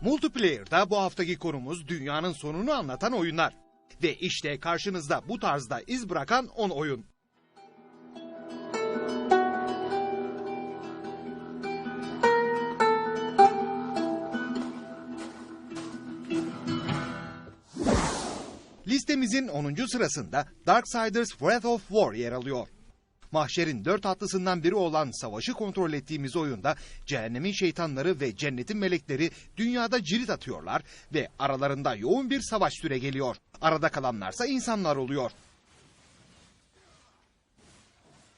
Multiplayer'da bu haftaki konumuz dünyanın sonunu anlatan oyunlar. Ve işte karşınızda bu tarzda iz bırakan 10 oyun. Listemizin 10. sırasında Darksiders Wrath of War yer alıyor. Mahşerin dört atlısından biri olan savaşı kontrol ettiğimiz oyunda cehennemin şeytanları ve cennetin melekleri dünyada cirit atıyorlar ve aralarında yoğun bir savaş süre geliyor. Arada kalanlarsa insanlar oluyor.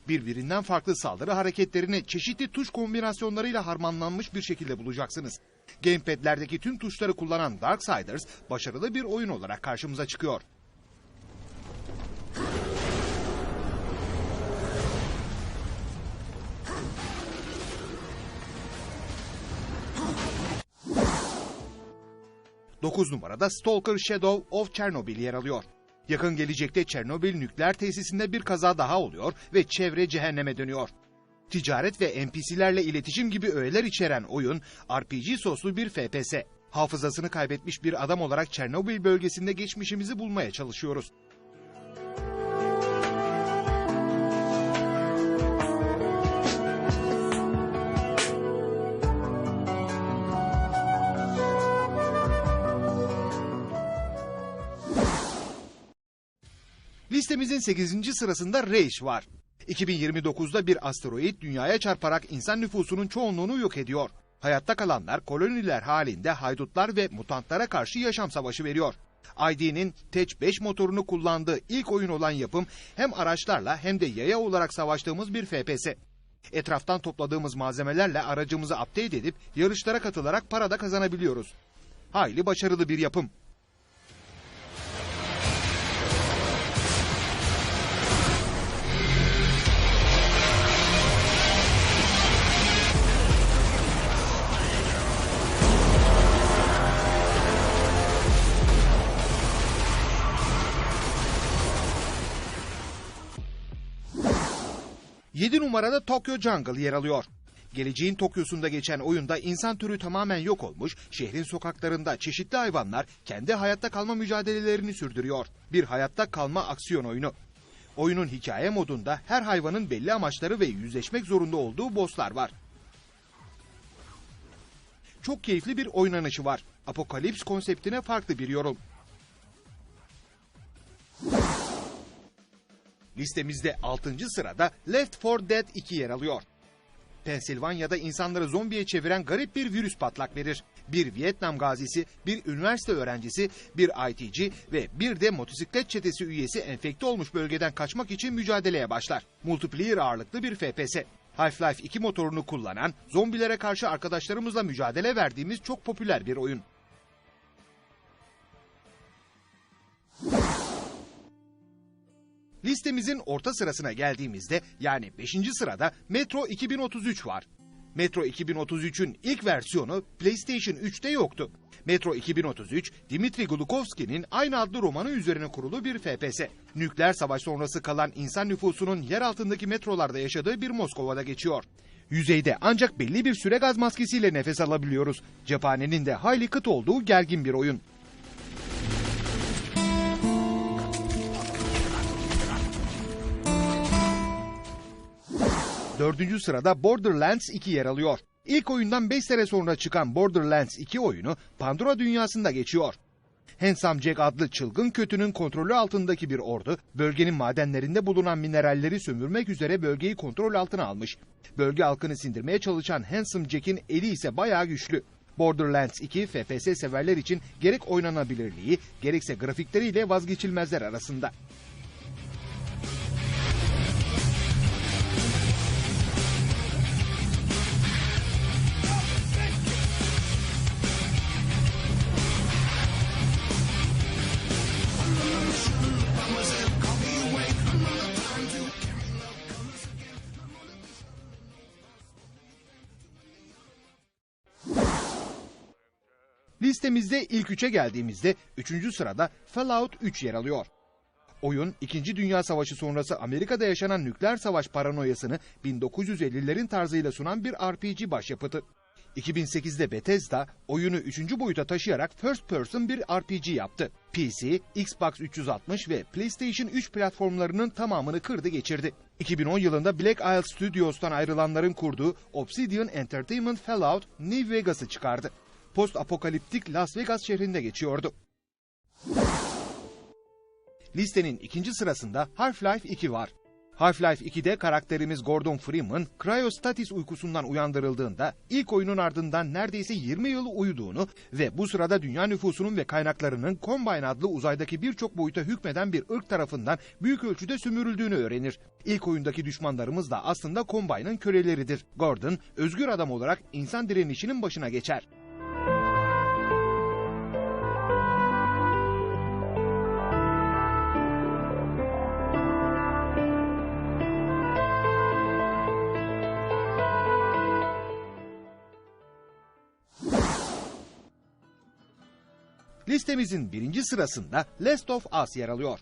Birbirinden farklı saldırı hareketlerini çeşitli tuş kombinasyonlarıyla harmanlanmış bir şekilde bulacaksınız. Gamepad'lerdeki tüm tuşları kullanan Darksiders başarılı bir oyun olarak karşımıza çıkıyor. Dokuz numarada Stalker Shadow of Chernobyl yer alıyor. Yakın gelecekte Çernobil nükleer tesisinde bir kaza daha oluyor ve çevre cehenneme dönüyor. Ticaret ve NPC'lerle iletişim gibi öğeler içeren oyun RPG soslu bir FPS. Hafızasını kaybetmiş bir adam olarak Çernobil bölgesinde geçmişimizi bulmaya çalışıyoruz. Listemizin 8. sırasında Rage var. 2029'da bir asteroid dünyaya çarparak insan nüfusunun çoğunluğunu yok ediyor. Hayatta kalanlar koloniler halinde haydutlar ve mutantlara karşı yaşam savaşı veriyor. ID'nin Tech 5 motorunu kullandığı ilk oyun olan yapım hem araçlarla hem de yaya olarak savaştığımız bir FPS. Etraftan topladığımız malzemelerle aracımızı update edip yarışlara katılarak para da kazanabiliyoruz. Hayli başarılı bir yapım. Yedi numarada Tokyo Jungle yer alıyor. Geleceğin Tokyo'sunda geçen oyunda insan türü tamamen yok olmuş, şehrin sokaklarında çeşitli hayvanlar kendi hayatta kalma mücadelelerini sürdürüyor. Bir hayatta kalma aksiyon oyunu. Oyunun hikaye modunda her hayvanın belli amaçları ve yüzleşmek zorunda olduğu bosslar var. Çok keyifli bir oynanışı var. Apokalips konseptine farklı bir yorum. Listemizde 6. sırada Left 4 Dead 2 yer alıyor. Pensilvanya'da insanları zombiye çeviren garip bir virüs patlak verir. Bir Vietnam gazisi, bir üniversite öğrencisi, bir ITC ve bir de motosiklet çetesi üyesi enfekte olmuş bölgeden kaçmak için mücadeleye başlar. Multiplayer ağırlıklı bir FPS. Half-Life 2 motorunu kullanan, zombilere karşı arkadaşlarımızla mücadele verdiğimiz çok popüler bir oyun. Listemizin orta sırasına geldiğimizde yani 5. sırada Metro 2033 var. Metro 2033'ün ilk versiyonu PlayStation 3'te yoktu. Metro 2033, Dimitri Glukovski'nin aynı adlı romanı üzerine kurulu bir FPS. Nükleer savaş sonrası kalan insan nüfusunun yer altındaki metrolarda yaşadığı bir Moskova'da geçiyor. Yüzeyde ancak belli bir süre gaz maskesiyle nefes alabiliyoruz. Cephanenin de hayli kıt olduğu gergin bir oyun. Dördüncü sırada Borderlands 2 yer alıyor. İlk oyundan 5 sene sonra çıkan Borderlands 2 oyunu Pandora dünyasında geçiyor. Handsome Jack adlı çılgın kötünün kontrolü altındaki bir ordu, bölgenin madenlerinde bulunan mineralleri sömürmek üzere bölgeyi kontrol altına almış. Bölge halkını sindirmeye çalışan Handsome Jack'in eli ise bayağı güçlü. Borderlands 2 FPS severler için gerek oynanabilirliği gerekse grafikleriyle vazgeçilmezler arasında. Listemizde ilk üçe geldiğimizde 3. sırada Fallout 3 yer alıyor. Oyun, 2. Dünya Savaşı sonrası Amerika'da yaşanan nükleer savaş paranoyasını 1950'lerin tarzıyla sunan bir RPG başyapıtı. 2008'de Bethesda oyunu 3. boyuta taşıyarak first person bir RPG yaptı. PC, Xbox 360 ve PlayStation 3 platformlarının tamamını kırdı geçirdi. 2010 yılında Black Isle Studios'tan ayrılanların kurduğu Obsidian Entertainment Fallout New Vegas'ı çıkardı. Post apokaliptik Las Vegas şehrinde geçiyordu. Listenin ikinci sırasında Half-Life 2 var. Half-Life 2'de karakterimiz Gordon Freeman, kryostatis uykusundan uyandırıldığında ilk oyunun ardından neredeyse 20 yıl uyuduğunu ve bu sırada dünya nüfusunun ve kaynaklarının Combine adlı uzaydaki birçok boyuta hükmeden bir ırk tarafından büyük ölçüde sömürüldüğünü öğrenir. İlk oyundaki düşmanlarımız da aslında Combine'ın köleleridir. Gordon, özgür adam olarak insan direnişinin başına geçer. Listemizin birinci sırasında Last of Us yer alıyor.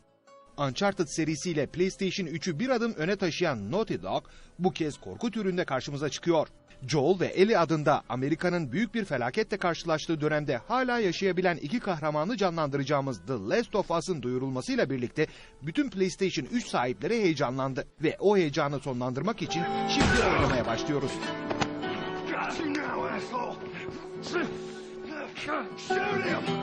Uncharted serisiyle PlayStation 3'ü bir adım öne taşıyan Naughty Dog bu kez korku türünde karşımıza çıkıyor. Joel ve Ellie adında Amerika'nın büyük bir felaketle karşılaştığı dönemde hala yaşayabilen iki kahramanı canlandıracağımız The Last of Us'ın duyurulmasıyla birlikte bütün PlayStation 3 sahipleri heyecanlandı ve o heyecanı sonlandırmak için şimdi oynamaya başlıyoruz. Shoot him!